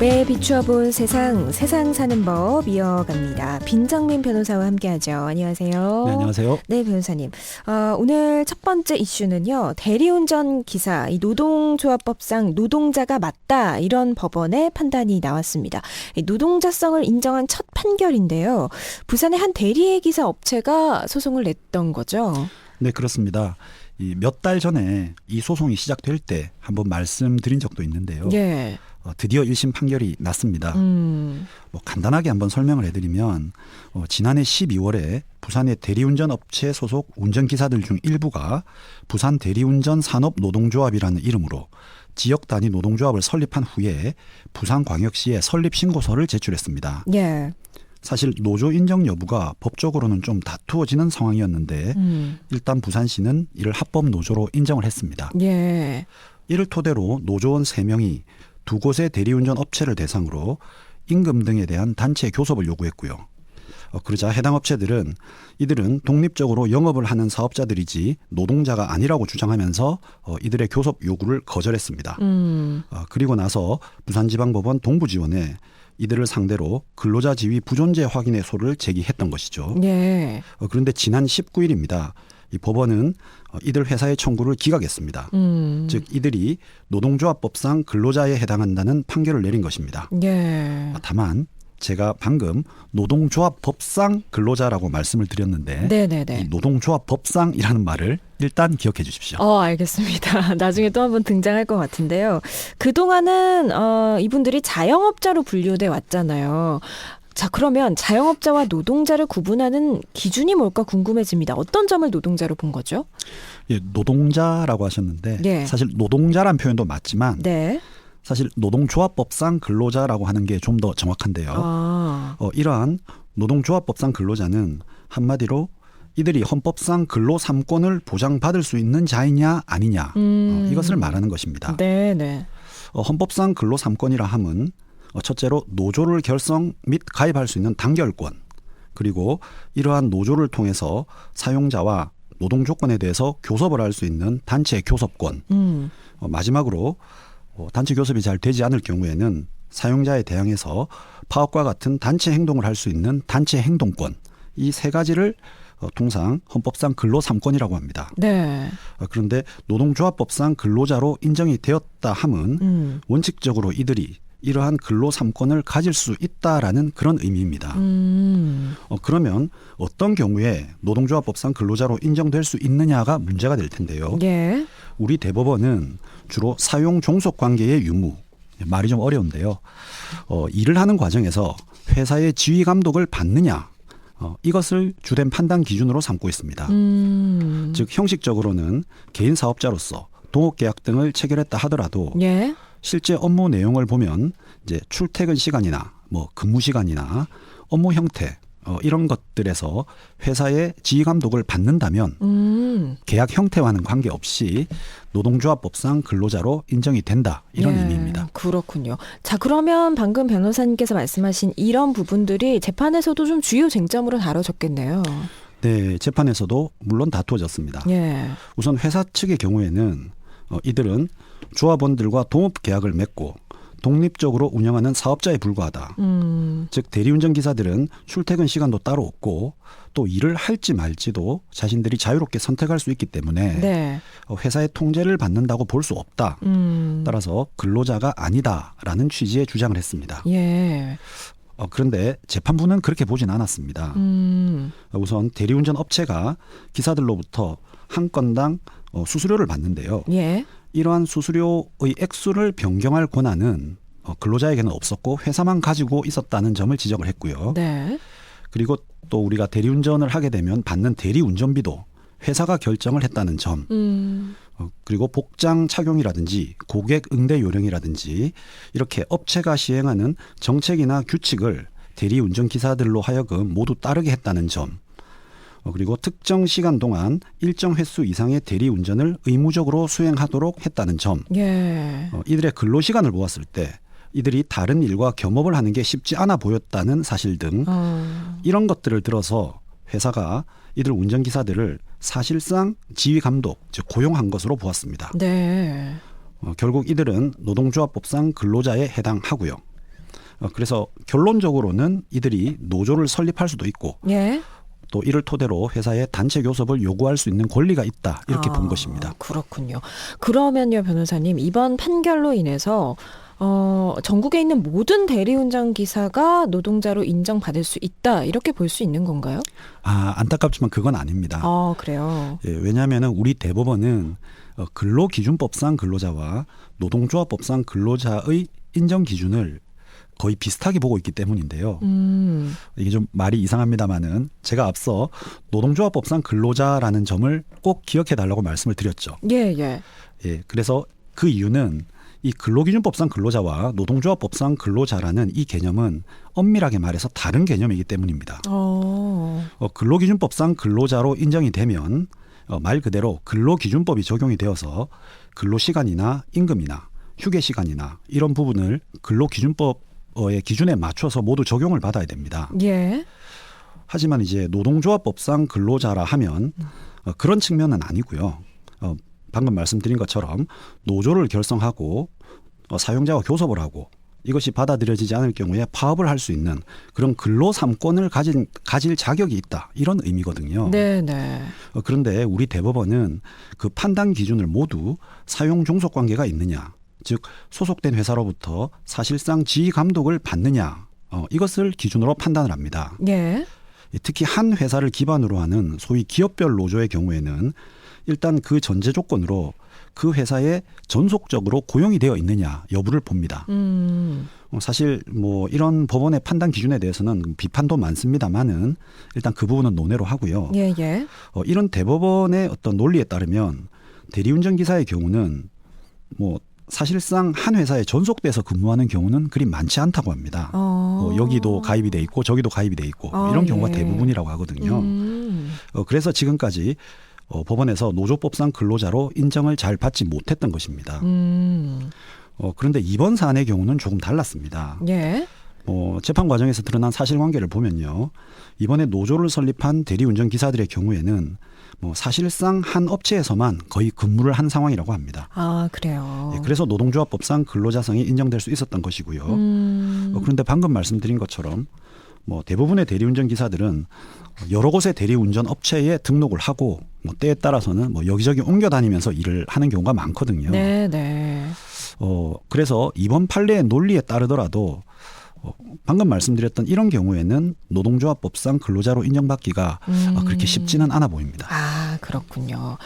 법에 비추어 본 세상, 세상 사는 법 이어갑니다. 빈정민 변호사와 함께하죠. 안녕하세요. 네, 안녕하세요. 네, 변호사님. 어, 오늘 첫 번째 이슈는요. 대리운전 기사, 이 노동조합법상 노동자가 맞다 이런 법원의 판단이 나왔습니다. 이 노동자성을 인정한 첫 판결인데요. 부산의 한 대리의 기사 업체가 소송을 냈던 거죠. 네, 그렇습니다. 이몇달 전에 이 소송이 시작될 때 한번 말씀드린 적도 있는데요. 예. 어, 드디어 1심 판결이 났습니다. 음. 뭐 간단하게 한번 설명을 해드리면 어, 지난해 12월에 부산의 대리운전 업체 소속 운전기사들 중 일부가 부산 대리운전 산업 노동조합이라는 이름으로 지역 단위 노동조합을 설립한 후에 부산광역시에 설립 신고서를 제출했습니다. 예. 사실 노조 인정 여부가 법적으로는 좀 다투어지는 상황이었는데 음. 일단 부산시는 이를 합법 노조로 인정을 했습니다. 예. 이를 토대로 노조원 3명이 두 곳의 대리운전 업체를 대상으로 임금 등에 대한 단체 교섭을 요구했고요. 어, 그러자 해당 업체들은 이들은 독립적으로 영업을 하는 사업자들이지 노동자가 아니라고 주장하면서 어, 이들의 교섭 요구를 거절했습니다. 음. 어, 그리고 나서 부산지방법원 동부지원에 이들을 상대로 근로자 지위 부존재 확인의 소를 제기했던 것이죠. 예. 어, 그런데 지난 19일입니다. 이 법원은 어, 이들 회사의 청구를 기각했습니다. 음. 즉 이들이 노동조합법상 근로자에 해당한다는 판결을 내린 것입니다. 예. 아, 다만 제가 방금 노동조합법상 근로자라고 말씀을 드렸는데 이 네네네. 노동조합법상이라는 말을 일단 기억해 주십시오. 어, 알겠습니다. 나중에 또 한 번 등장할 것 같은데요. 그동안은, 어, 이분들이 자영업자로 분류돼 왔잖아요. 자, 그러면 자영업자와 노동자를 구분하는 기준이 뭘까 궁금해집니다. 어떤 점을 노동자로 본 거죠? 예, 노동자라고 하셨는데 네. 사실 노동자란 표현도 맞지만 네. 사실 노동조합법상 근로자라고 하는 게 좀 더 정확한데요. 아, 어, 이러한 노동조합법상 근로자는 한마디로 이들이 헌법상 근로 삼권을 보장받을 수 있는 자이냐 아니냐 음. 어, 이것을 말하는 것입니다. 네 네. 어, 헌법상 근로 삼권이라 함은 어, 첫째로 노조를 결성 및 가입할 수 있는 단결권 그리고 이러한 노조를 통해서 사용자와 노동 조건에 대해서 교섭을 할 수 있는 단체 교섭권 음. 어, 마지막으로 어, 단체 교섭이 잘 되지 않을 경우에는 사용자에 대항해서 파업과 같은 단체 행동을 할 수 있는 단체 행동권 이 세 가지를 어, 통상 헌법상 근로 삼권이라고 합니다. 네. 어, 그런데 노동조합법상 근로자로 인정이 되었다 함은 음. 원칙적으로 이들이 이러한 근로 삼권을 가질 수 있다라는 그런 의미입니다. 음. 어, 그러면 어떤 경우에 노동조합법상 근로자로 인정될 수 있느냐가 문제가 될 텐데요. 예. 우리 대법원은 주로 사용 종속 관계의 유무 말이 좀 어려운데요. 어, 일을 하는 과정에서 회사의 지휘 감독을 받느냐 어, 이것을 주된 판단 기준으로 삼고 있습니다. 음. 즉 형식적으로는 개인 사업자로서 동업 계약 등을 체결했다 하더라도 예. 실제 업무 내용을 보면 이제 출퇴근 시간이나 뭐 근무 시간이나 업무 형태 어, 이런 것들에서 회사의 지휘 감독을 받는다면 음. 계약 형태와는 관계없이 노동조합법상 근로자로 인정이 된다 이런 예, 의미입니다. 그렇군요. 자, 그러면 방금 변호사님께서 말씀하신 이런 부분들이 재판에서도 좀 주요 쟁점으로 다뤄졌겠네요. 네, 재판에서도 물론 다투어졌습니다. 예. 우선 회사 측의 경우에는 어, 이들은 조합원들과 동업 계약을 맺고 독립적으로 운영하는 사업자에 불과하다. 음. 즉 대리운전 기사들은 출퇴근 시간도 따로 없고 또 일을 할지 말지도 자신들이 자유롭게 선택할 수 있기 때문에 네. 어, 회사의 통제를 받는다고 볼 수 없다. 음. 따라서 근로자가 아니다라는 취지의 주장을 했습니다. 예. 어, 그런데 재판부는 그렇게 보진 않았습니다. 음. 우선 대리운전 업체가 기사들로부터 한 건당 어, 수수료를 받는데요. 예. 이러한 수수료의 액수를 변경할 권한은 어, 근로자에게는 없었고 회사만 가지고 있었다는 점을 지적을 했고요. 네. 그리고 또 우리가 대리운전을 하게 되면 받는 대리운전비도 회사가 결정을 했다는 점, 음. 어, 그리고 복장 착용이라든지 고객 응대 요령이라든지 이렇게 업체가 시행하는 정책이나 규칙을 대리운전 기사들로 하여금 모두 따르게 했다는 점, 어, 그리고 특정 시간 동안 일정 횟수 이상의 대리 운전을 의무적으로 수행하도록 했다는 점, 예. 어, 이들의 근로 시간을 보았을 때 이들이 다른 일과 겸업을 하는 게 쉽지 않아 보였다는 사실 등 어. 이런 것들을 들어서 회사가 이들 운전기사들을 사실상 지휘 감독, 즉 고용한 것으로 보았습니다. 네. 어, 결국 이들은 노동조합법상 근로자에 해당하고요. 어, 그래서 결론적으로는 이들이 노조를 설립할 수도 있고 예. 또 이를 토대로 회사에 단체 교섭을 요구할 수 있는 권리가 있다 이렇게 아, 본 것입니다. 그렇군요. 그러면요, 변호사님 이번 판결로 인해서 어, 전국에 있는 모든 대리운전 기사가 노동자로 인정받을 수 있다 이렇게 볼 수 있는 건가요? 아 안타깝지만 그건 아닙니다. 아 그래요. 예, 왜냐하면 우리 대법원은 어, 근로기준법상 근로자와 노동조합법상 근로자의 인정 기준을 거의 비슷하게 보고 있기 때문인데요. 음, 이게 좀 말이 이상합니다만은 제가 앞서 노동조합법상 근로자라는 점을 꼭 기억해 달라고 말씀을 드렸죠. 예, 예. 예, 그래서 그 이유는 이 근로기준법상 근로자와 노동조합법상 근로자라는 이 개념은 엄밀하게 말해서 다른 개념이기 때문입니다. 어, 어, 근로기준법상 근로자로 인정이 되면 어, 말 그대로 근로기준법이 적용이 되어서 근로시간이나 임금이나 휴게 시간이나 이런 부분을 근로기준법 의 기준에 맞춰서 모두 적용을 받아야 됩니다. 예. 하지만 이제 노동조합법상 근로자라 하면 어, 그런 측면은 아니고요. 어, 방금 말씀드린 것처럼 노조를 결성하고 어, 사용자와 교섭을 하고 이것이 받아들여지지 않을 경우에 파업을 할 수 있는 그런 근로 삼권을 가진 가질 자격이 있다 이런 의미거든요. 네, 네. 어, 그런데 우리 대법원은 그 판단 기준을 모두 사용 종속 관계가 있느냐, 즉 소속된 회사로부터 사실상 지휘 감독을 받느냐 어, 이것을 기준으로 판단을 합니다. 예. 특히 한 회사를 기반으로 하는 소위 기업별 노조의 경우에는 일단 그 전제 조건으로 그 회사에 전속적으로 고용이 되어 있느냐 여부를 봅니다. 음, 어, 사실 뭐 이런 법원의 판단 기준에 대해서는 비판도 많습니다만은 일단 그 부분은 논외로 하고요. 예, 예. 어, 이런 대법원의 어떤 논리에 따르면 대리운전 기사의 경우는 뭐 사실상 한 회사에 전속돼서 근무하는 경우는 그리 많지 않다고 합니다. 어, 뭐 여기도 가입이 돼 있고 저기도 가입이 돼 있고 아, 이런 경우가 예. 대부분이라고 하거든요. 음, 어, 그래서 지금까지 어, 법원에서 노조법상 근로자로 인정을 잘 받지 못했던 것입니다. 음, 어, 그런데 이번 사안의 경우는 조금 달랐습니다. 예. 어, 재판 과정에서 드러난 사실관계를 보면요. 이번에 노조를 설립한 대리운전 기사들의 경우에는 뭐 사실상 한 업체에서만 거의 근무를 한 상황이라고 합니다. 아, 그래요. 예, 그래서 노동조합법상 근로자성이 인정될 수 있었던 것이고요. 음, 어, 그런데 방금 말씀드린 것처럼 뭐 대부분의 대리운전 기사들은 여러 곳의 대리운전 업체에 등록을 하고 뭐 때에 따라서는 뭐 여기저기 옮겨 다니면서 일을 하는 경우가 많거든요. 네, 네. 어 그래서 이번 판례의 논리에 따르더라도 어, 방금 말씀드렸던 이런 경우에는 노동조합법상 근로자로 인정받기가 음. 어, 그렇게 쉽지는 않아 보입니다. 아, 그렇군요.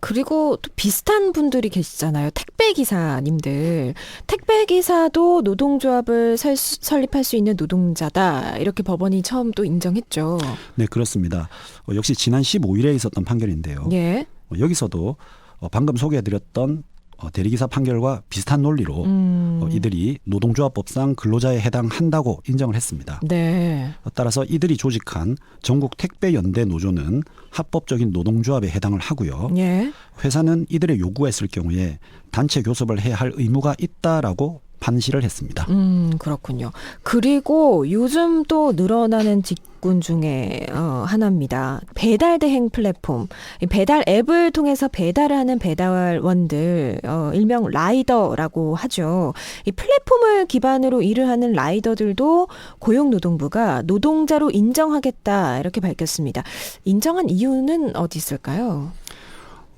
그리고 또 비슷한 분들이 계시잖아요. 택배 기사님들. 택배 기사도 노동조합을 설, 설립할 수 있는 노동자다. 이렇게 법원이 처음 또 인정했죠. 네 그렇습니다. 어, 역시 지난 15일에 있었던 판결인데요. 예. 어, 여기서도 어, 방금 소개해드렸던 어, 대리기사 판결과 비슷한 논리로 음. 어, 이들이 노동조합법상 근로자에 해당한다고 인정을 했습니다. 네. 어, 따라서 이들이 조직한 전국 택배 연대 노조는 합법적인 노동조합에 해당을 하고요. 예. 회사는 이들의 요구가 있을 경우에 단체 교섭을 해야 할 의무가 있다라고 판시를 했습니다. 음, 그렇군요. 그리고 요즘 또 늘어나는 직군 중에 어, 하나입니다. 배달 대행 플랫폼. 이 배달 앱을 통해서 배달을 하는 배달원들, 어, 일명 라이더라고 하죠. 이 플랫폼을 기반으로 일을 하는 라이더들도 고용노동부가 노동자로 인정하겠다 이렇게 밝혔습니다. 인정한 이유는 어디 있을까요?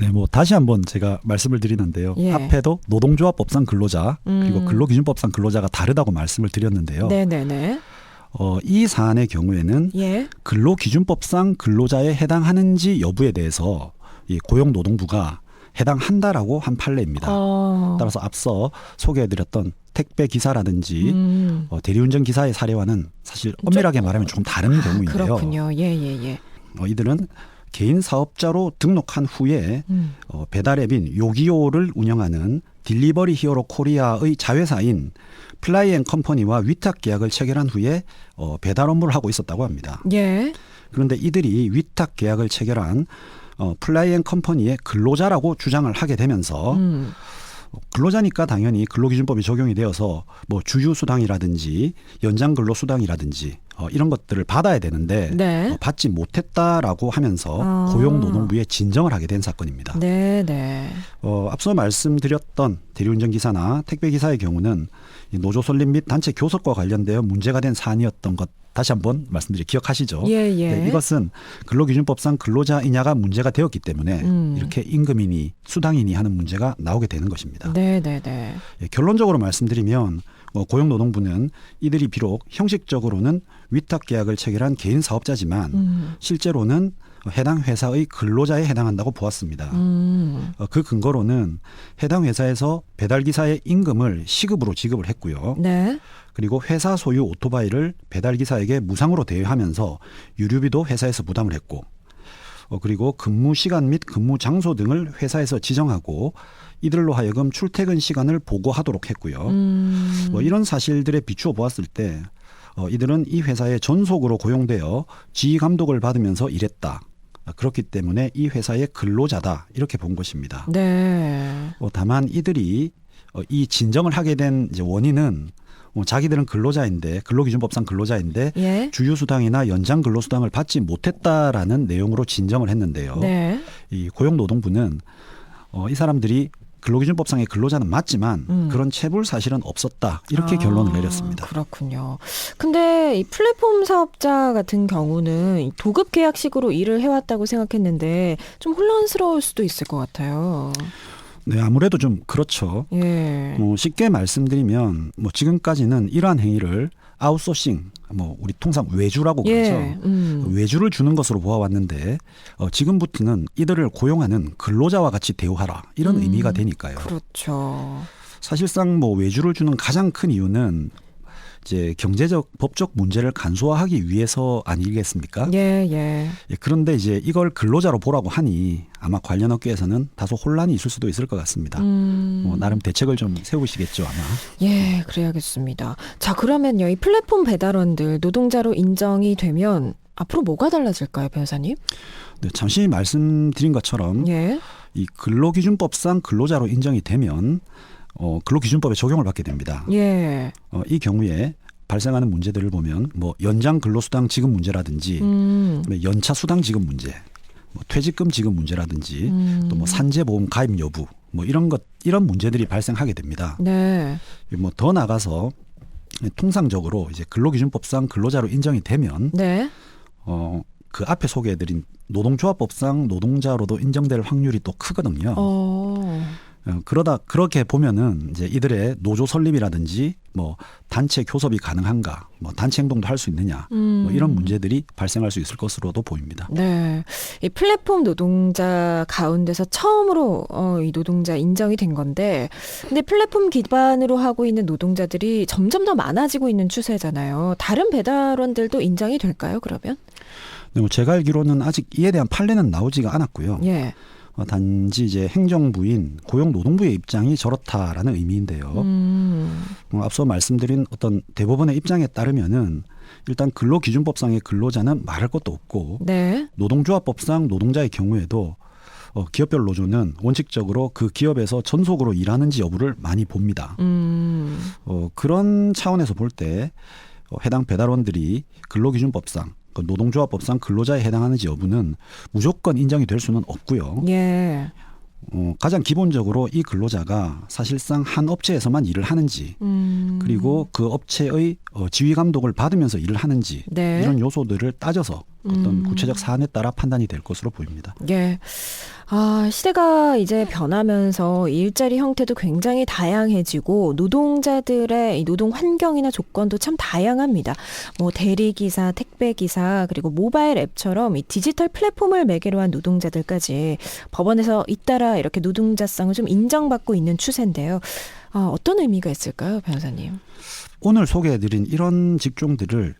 네, 뭐 다시 한번 제가 말씀을 드리는데요. 예. 앞에도 노동조합법상 근로자 그리고 음. 근로기준법상 근로자가 다르다고 말씀을 드렸는데요. 네네네. 어, 이 사안의 경우에는 예. 근로기준법상 근로자에 해당하는지 여부에 대해서 이 고용노동부가 해당한다라고 한 판례입니다. 어. 따라서 앞서 소개해드렸던 택배 기사라든지 음. 어, 대리운전 기사의 사례와는 사실 엄밀하게 말하면 조금 다른 경우인데요. 그렇군요. 예, 예, 예. 어, 이들은 개인 사업자로 등록한 후에 음. 어, 배달 앱인 요기요를 운영하는 딜리버리 히어로 코리아의 자회사인 플라이 앤 컴퍼니와 위탁 계약을 체결한 후에 어, 배달 업무를 하고 있었다고 합니다. 예. 그런데 이들이 위탁 계약을 체결한 어, 플라이 앤 컴퍼니의 근로자라고 주장을 하게 되면서 음. 근로자니까 당연히 근로기준법이 적용이 되어서 뭐 주휴수당이라든지 연장 근로수당이라든지 어, 이런 것들을 받아야 되는데 네. 어, 받지 못했다라고 하면서 아. 고용노동부에 진정을 하게 된 사건입니다. 네, 네. 어, 앞서 말씀드렸던 대리운전 기사나 택배 기사의 경우는 이 노조 설립 및 단체 교섭과 관련되어 문제가 된 사안이었던 것 다시 한번 말씀드리 기억하시죠? 예, 예. 네, 이것은 근로기준법상 근로자이냐가 문제가 되었기 때문에 음. 이렇게 임금이니 수당이니 하는 문제가 나오게 되는 것입니다. 네, 네, 네. 예, 결론적으로 말씀드리면 어, 고용노동부는 이들이 비록 형식적으로는 위탁 계약을 체결한 개인 사업자지만 음. 실제로는 해당 회사의 근로자에 해당한다고 보았습니다. 음. 어, 그 근거로는 해당 회사에서 배달 기사의 임금을 시급으로 지급을 했고요. 네. 그리고 회사 소유 오토바이를 배달 기사에게 무상으로 대여하면서 유류비도 회사에서 부담을 했고, 어, 그리고 근무 시간 및 근무 장소 등을 회사에서 지정하고 이들로 하여금 출퇴근 시간을 보고하도록 했고요. 음. 뭐 이런 사실들에 비추어 보았을 때 어, 이들은 이 회사에 전속으로 고용되어 지휘 감독을 받으면서 일했다. 아, 그렇기 때문에 이 회사의 근로자다 이렇게 본 것입니다. 네. 어, 다만 이들이 어, 이 진정을 하게 된 이제 원인은 어, 자기들은 근로자인데 근로기준법상 근로자인데 예. 주휴수당이나 연장 근로수당을 받지 못했다라는 내용으로 진정을 했는데요. 네. 이 고용노동부는 어, 이 사람들이 근로기준법상의 근로자는 맞지만 음. 그런 체불 사실은 없었다 이렇게 아, 결론을 내렸습니다. 그렇군요. 근데 이 플랫폼 사업자 같은 경우는 이 도급 계약식으로 일을 해왔다고 생각했는데 좀 혼란스러울 수도 있을 것 같아요. 네, 아무래도 좀 그렇죠. 예. 뭐 쉽게 말씀드리면 뭐 지금까지는 이러한 행위를 아웃소싱, 뭐 우리 통상 외주라고 그러죠. 예. 음. 외주를 주는 것으로 보아왔는데 어, 지금부터는 이들을 고용하는 근로자와 같이 대우하라 이런 음, 의미가 되니까요. 그렇죠. 사실상 뭐 외주를 주는 가장 큰 이유는 이제 경제적 법적 문제를 간소화하기 위해서 아니겠습니까? 예, 예. 예, 그런데 이제 이걸 근로자로 보라고 하니 아마 관련 업계에서는 다소 혼란이 있을 수도 있을 것 같습니다. 음. 뭐 나름 대책을 좀 세우시겠죠 아마. 예, 그래야겠습니다. 자, 그러면요. 이 플랫폼 배달원들 노동자로 인정이 되면 앞으로 뭐가 달라질까요, 변호사님? 네, 잠시 말씀드린 것처럼 예. 이 근로기준법상 근로자로 인정이 되면 어, 근로기준법에 적용을 받게 됩니다. 예. 어, 이 경우에 발생하는 문제들을 보면 뭐 연장 근로수당 지급 문제라든지 음. 연차 수당 지급 문제, 뭐 퇴직금 지급 문제라든지 음. 또뭐 산재보험 가입 여부 뭐 이런 것 이런 문제들이 발생하게 됩니다. 네. 뭐 더 나가서 통상적으로 이제 근로기준법상 근로자로 인정이 되면 네. 어 그 앞에 소개해드린 노동조합법상 노동자로도 인정될 확률이 또 크거든요. 어. 어, 그러다 그렇게 보면은 이제 이들의 노조 설립이라든지 뭐 단체 교섭이 가능한가, 뭐 단체 행동도 할 수 있느냐, 음. 뭐 이런 문제들이 발생할 수 있을 것으로도 보입니다. 네. 이 플랫폼 노동자 가운데서 처음으로 어, 이 노동자 인정이 된 건데, 근데 플랫폼 기반으로 하고 있는 노동자들이 점점 더 많아지고 있는 추세잖아요. 다른 배달원들도 인정이 될까요, 그러면? 네, 뭐 제가 알기로는 아직 이에 대한 판례는 나오지가 않았고요. 예. 어, 단지 이제 행정부인 고용노동부의 입장이 저렇다라는 의미인데요. 음. 어, 앞서 말씀드린 어떤 대법원의 입장에 따르면은 일단 근로기준법상의 근로자는 말할 것도 없고 네. 노동조합법상 노동자의 경우에도 어, 기업별 노조는 원칙적으로 그 기업에서 전속으로 일하는지 여부를 많이 봅니다. 음. 어, 그런 차원에서 볼때 어, 해당 배달원들이 근로기준법상 그 노동조합법상 근로자에 해당하는지 여부는 무조건 인정이 될 수는 없고요. 예. 어, 가장 기본적으로 이 근로자가 사실상 한 업체에서만 일을 하는지 음. 그리고 그 업체의 어, 지휘 감독을 받으면서 일을 하는지 네. 이런 요소들을 따져서 어떤 음. 구체적 사안에 따라 판단이 될 것으로 보입니다. 예. 아, 시대가 이제 변하면서 이 일자리 형태도 굉장히 다양해지고 노동자들의 이 노동 환경이나 조건도 참 다양합니다. 뭐 대리 기사, 택배 기사, 그리고 모바일 앱처럼 이 디지털 플랫폼을 매개로 한 노동자들까지 법원에서 잇따라 이렇게 노동자성을 좀 인정받고 있는 추세인데요. 아, 어떤 의미가 있을까요, 변호사님? 오늘 소개해드린 이런 직종들을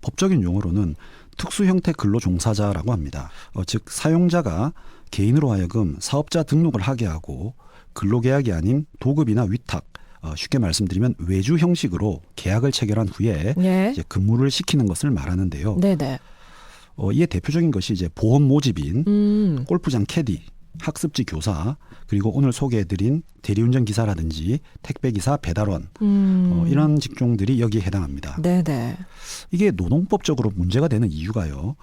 법적인 용어로는 특수 형태 근로 종사자라고 합니다. 어, 즉 사용자가 개인으로 하여금 사업자 등록을 하게 하고 근로계약이 아닌 도급이나 위탁, 어, 쉽게 말씀드리면 외주 형식으로 계약을 체결한 후에 예. 이제 근무를 시키는 것을 말하는데요. 네네. 어, 이에 대표적인 것이 이제 보험 모집인 음. 골프장 캐디, 학습지 교사, 그리고 오늘 소개해드린 대리운전 기사라든지 택배 기사, 배달원 음. 어, 이런 직종들이 여기에 해당합니다. 네네. 이게 노동법적으로 문제가 되는 이유가요.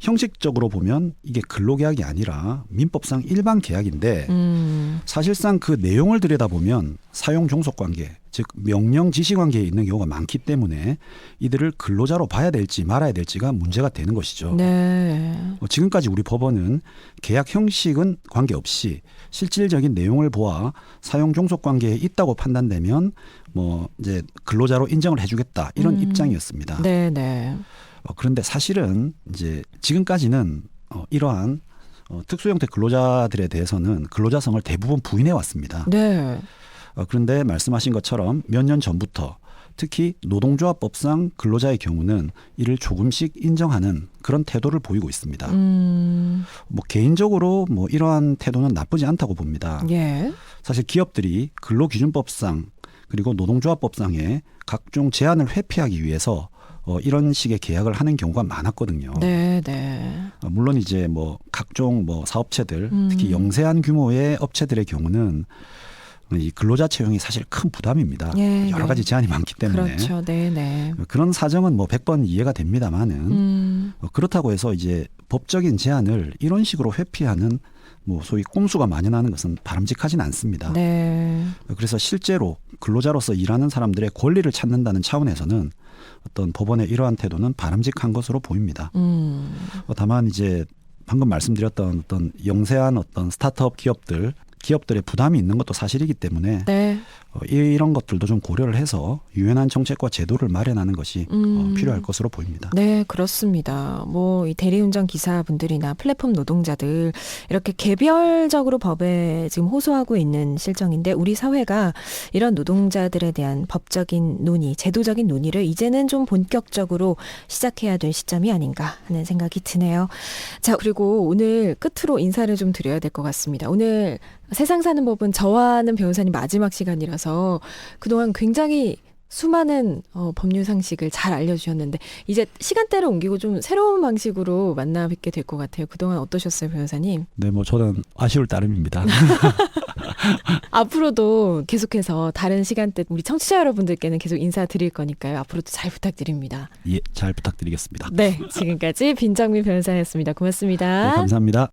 형식적으로 보면 이게 근로계약이 아니라 민법상 일반 계약인데 음. 사실상 그 내용을 들여다보면 사용 종속 관계, 즉 명령 지시 관계에 있는 경우가 많기 때문에 이들을 근로자로 봐야 될지 말아야 될지가 문제가 되는 것이죠. 네. 어, 지금까지 우리 법원은 계약 형식은 관계없이 실질적인 내용을 보아 사용 종속 관계에 있다고 판단되면 뭐 이제 근로자로 인정을 해주겠다 이런 음. 입장이었습니다. 네 네. 어, 그런데 사실은 이제 지금까지는 어, 이러한 어, 특수 형태 근로자들에 대해서는 근로자성을 대부분 부인해 왔습니다. 네. 어, 그런데 말씀하신 것처럼 몇 년 전부터 특히 노동조합법상 근로자의 경우는 이를 조금씩 인정하는 그런 태도를 보이고 있습니다. 음. 뭐 개인적으로 뭐 이러한 태도는 나쁘지 않다고 봅니다. 예. 사실 기업들이 근로기준법상 그리고 노동조합법상의 각종 제한을 회피하기 위해서 어, 이런 식의 계약을 하는 경우가 많았거든요. 네네. 어, 물론 이제 뭐 각종 뭐 사업체들 음. 특히 영세한 규모의 업체들의 경우는 이 근로자 채용이 사실 큰 부담입니다. 예, 여러 네. 가지 제한이 많기 때문에 그렇죠. 네 네. 그런 사정은 뭐 100번 이해가 됩니다만은 음. 어, 그렇다고 해서 이제 법적인 제한을 이런 식으로 회피하는 뭐 소위 꼼수가 만연하는 것은 바람직하진 않습니다. 네. 그래서 실제로 근로자로서 일하는 사람들의 권리를 찾는다는 차원에서는 어떤 법원의 이러한 태도는 바람직한 것으로 보입니다. 음. 어, 다만 이제 방금 말씀드렸던 어떤 영세한 어떤 스타트업 기업들 기업들의 부담이 있는 것도 사실이기 때문에 네. 어, 이런 것들도 좀 고려를 해서 유연한 정책과 제도를 마련하는 것이 어, 음. 필요할 것으로 보입니다. 네, 그렇습니다. 뭐, 이 대리운전 기사분들이나 플랫폼 노동자들, 이렇게 개별적으로 법에 지금 호소하고 있는 실정인데, 우리 사회가 이런 노동자들에 대한 법적인 논의, 제도적인 논의를 이제는 좀 본격적으로 시작해야 될 시점이 아닌가 하는 생각이 드네요. 자, 그리고 오늘 끝으로 인사를 좀 드려야 될 것 같습니다. 오늘 세상 사는 법은 저와는 변호사님 마지막 시간이라서 그동안 굉장히 수많은 어, 법률 상식을 잘 알려주셨는데 이제 시간대를 옮기고 좀 새로운 방식으로 만나 뵙게 될 것 같아요. 그동안 어떠셨어요, 변호사님? 네, 뭐 저는 아쉬울 따름입니다. 앞으로도 계속해서 다른 시간대 우리 청취자 여러분들께는 계속 인사드릴 거니까요. 앞으로도 잘 부탁드립니다. 예, 잘 부탁드리겠습니다. 네, 지금까지 빈정민 변호사였습니다. 고맙습니다. 네, 감사합니다.